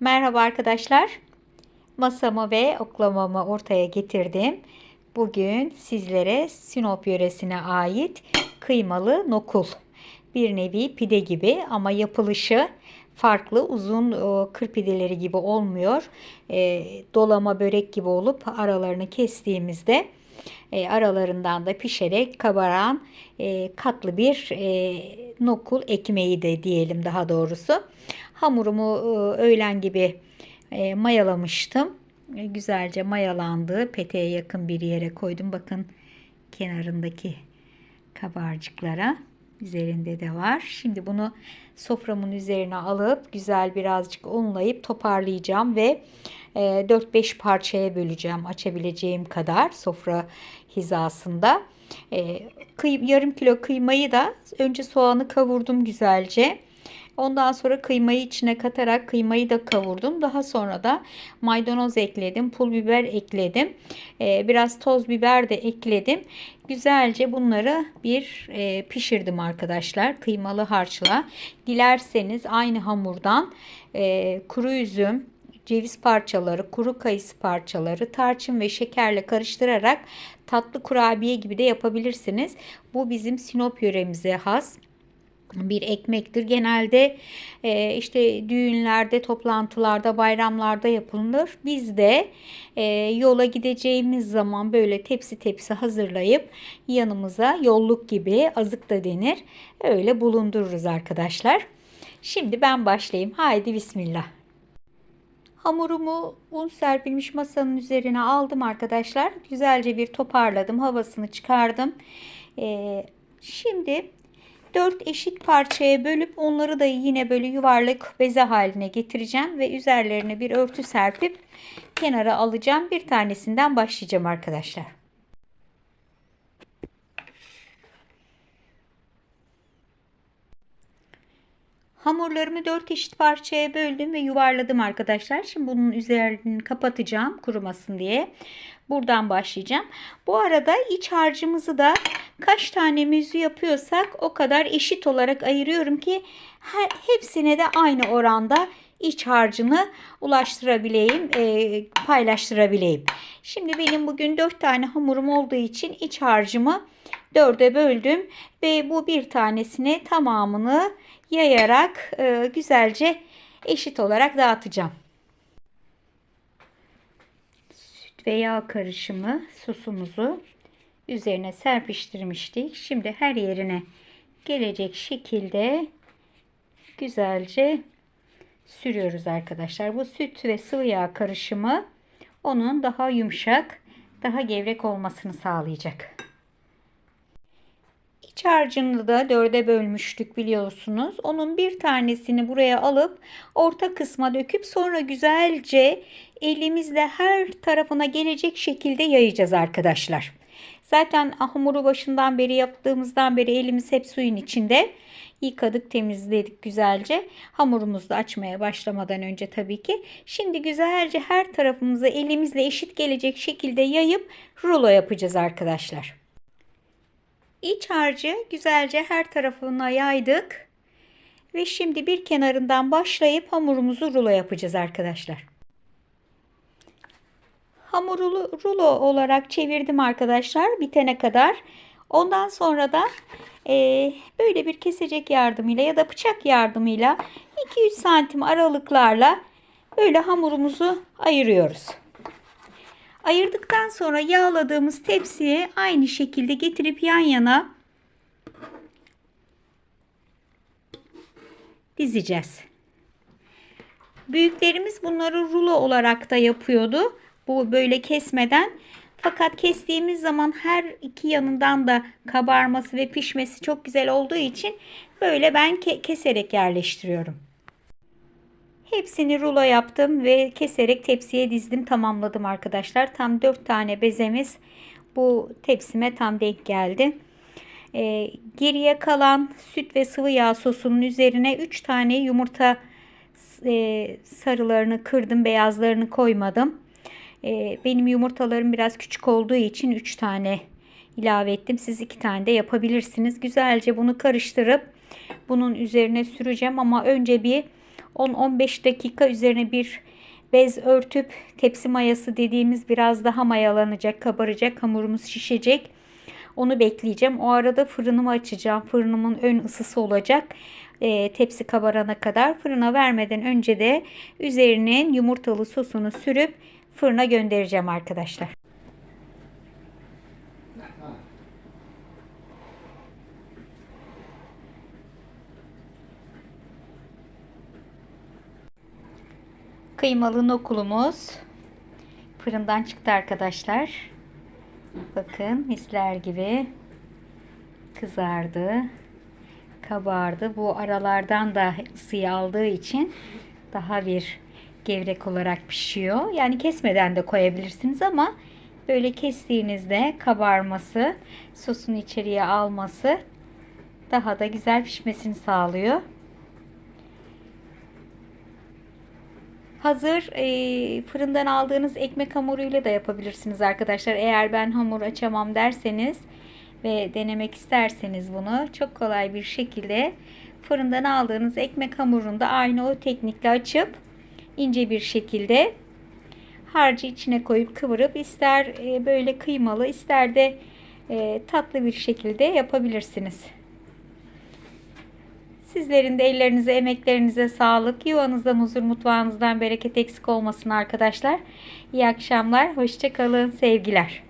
Merhaba arkadaşlar. Masamı ve oklamamı ortaya getirdim. Bugün sizlere Sinop yöresine ait kıymalı nokul. Bir nevi pide gibi ama yapılışı farklı. Uzun e, kır pideleri gibi olmuyor. E, dolama börek gibi olup aralarını kestiğimizde e, aralarından da pişerek kabaran katlı bir nokul ekmeği de diyelim daha doğrusu. Hamurumu öğlen gibi mayalamıştım. Güzelce mayalandı. Peteğe yakın bir yere koydum. Bakın kenarındaki kabarcıklara üzerinde de var. Şimdi bunu soframın üzerine alıp güzel birazcık unlayıp toparlayacağım ve 4-5 parçaya böleceğim açabileceğim kadar sofra hizasında. yarım kilo kıymayı da önce soğanı kavurdum güzelce. Ondan sonra kıymayı içine katarak kıymayı da kavurdum. Daha sonra da maydanoz ekledim. Pul biber ekledim. Ee, biraz toz biber de ekledim. Güzelce bunları bir e, pişirdim arkadaşlar. Kıymalı harçla. Dilerseniz aynı hamurdan e, kuru üzüm, ceviz parçaları, kuru kayısı parçaları, tarçın ve şekerle karıştırarak tatlı kurabiye gibi de yapabilirsiniz. Bu bizim Sinop yöremize has bir ekmektir. Genelde e, işte düğünlerde, toplantılarda, bayramlarda yapılır. Biz de e, yola gideceğimiz zaman böyle tepsi tepsi hazırlayıp yanımıza yolluk gibi azık da denir. Öyle bulundururuz arkadaşlar. Şimdi ben başlayayım. Haydi bismillah. Hamurumu un serpilmiş masanın üzerine aldım arkadaşlar. Güzelce bir toparladım. Havasını çıkardım. Ee, şimdi 4 eşit parçaya bölüp onları da yine böyle yuvarlak beze haline getireceğim ve üzerlerine bir örtü serpip kenara alacağım. Bir tanesinden başlayacağım arkadaşlar. Hamurlarımı 4 eşit parçaya böldüm ve yuvarladım arkadaşlar. Şimdi bunun üzerini kapatacağım kurumasın diye. Buradan başlayacağım. Bu arada iç harcımızı da kaç tane müzü yapıyorsak o kadar eşit olarak ayırıyorum ki hepsine de aynı oranda iç harcını ulaştırabileyim, e, paylaştırabileyim. Şimdi benim bugün 4 tane hamurum olduğu için iç harcımı 4'e böldüm ve bu bir tanesine tamamını yayarak e, güzelce eşit olarak dağıtacağım. Süt ve yağ karışımı sosumuzu üzerine serpiştirmiştik. Şimdi her yerine gelecek şekilde güzelce sürüyoruz arkadaşlar. Bu süt ve sıvı yağ karışımı onun daha yumuşak, daha gevrek olmasını sağlayacak. İç harcını da dörde bölmüştük biliyorsunuz. Onun bir tanesini buraya alıp orta kısma döküp sonra güzelce elimizle her tarafına gelecek şekilde yayacağız arkadaşlar. Zaten hamuru başından beri yaptığımızdan beri elimiz hep suyun içinde. Yıkadık, temizledik güzelce. Hamurumuzu da açmaya başlamadan önce tabii ki. Şimdi güzelce her tarafımıza elimizle eşit gelecek şekilde yayıp rulo yapacağız arkadaşlar. İç harcı güzelce her tarafına yaydık. Ve şimdi bir kenarından başlayıp hamurumuzu rulo yapacağız arkadaşlar. Hamuru rulo olarak çevirdim arkadaşlar bitene kadar. Ondan sonra da e, böyle bir kesecek yardımıyla ya da bıçak yardımıyla 2-3 santim aralıklarla böyle hamurumuzu ayırıyoruz. Ayırdıktan sonra yağladığımız tepsiye aynı şekilde getirip yan yana dizeceğiz. Büyüklerimiz bunları rulo olarak da yapıyordu. Bu böyle kesmeden. Fakat kestiğimiz zaman her iki yanından da kabarması ve pişmesi çok güzel olduğu için böyle ben ke keserek yerleştiriyorum. Hepsini rulo yaptım ve keserek tepsiye dizdim tamamladım arkadaşlar. Tam 4 tane bezemiz bu tepsime tam denk geldi. Ee, geriye kalan süt ve sıvı yağ sosunun üzerine 3 tane yumurta e, sarılarını kırdım beyazlarını koymadım. E, benim yumurtalarım biraz küçük olduğu için 3 tane ilave ettim. Siz 2 tane de yapabilirsiniz. Güzelce bunu karıştırıp bunun üzerine süreceğim ama önce bir 10-15 dakika üzerine bir bez örtüp tepsi mayası dediğimiz biraz daha mayalanacak, kabaracak, hamurumuz şişecek. Onu bekleyeceğim. O arada fırınımı açacağım. Fırınımın ön ısısı olacak. E, tepsi kabarana kadar fırına vermeden önce de üzerinin yumurtalı sosunu sürüp fırına göndereceğim arkadaşlar. Kıymalı nokulumuz fırından çıktı arkadaşlar. Bakın misler gibi kızardı. Kabardı. Bu aralardan da ısıyı aldığı için daha bir gevrek olarak pişiyor. Yani kesmeden de koyabilirsiniz ama böyle kestiğinizde kabarması, sosun içeriye alması daha da güzel pişmesini sağlıyor. Hazır e, fırından aldığınız ekmek hamuruyla da yapabilirsiniz arkadaşlar. Eğer ben hamur açamam derseniz ve denemek isterseniz bunu çok kolay bir şekilde fırından aldığınız ekmek hamurunu da aynı o teknikle açıp ince bir şekilde harcı içine koyup kıvırıp ister e, böyle kıymalı ister de e, tatlı bir şekilde yapabilirsiniz. Sizlerin de ellerinize, emeklerinize sağlık. Yuvanızdan huzur, mutfağınızdan bereket eksik olmasın arkadaşlar. İyi akşamlar. Hoşçakalın. Sevgiler.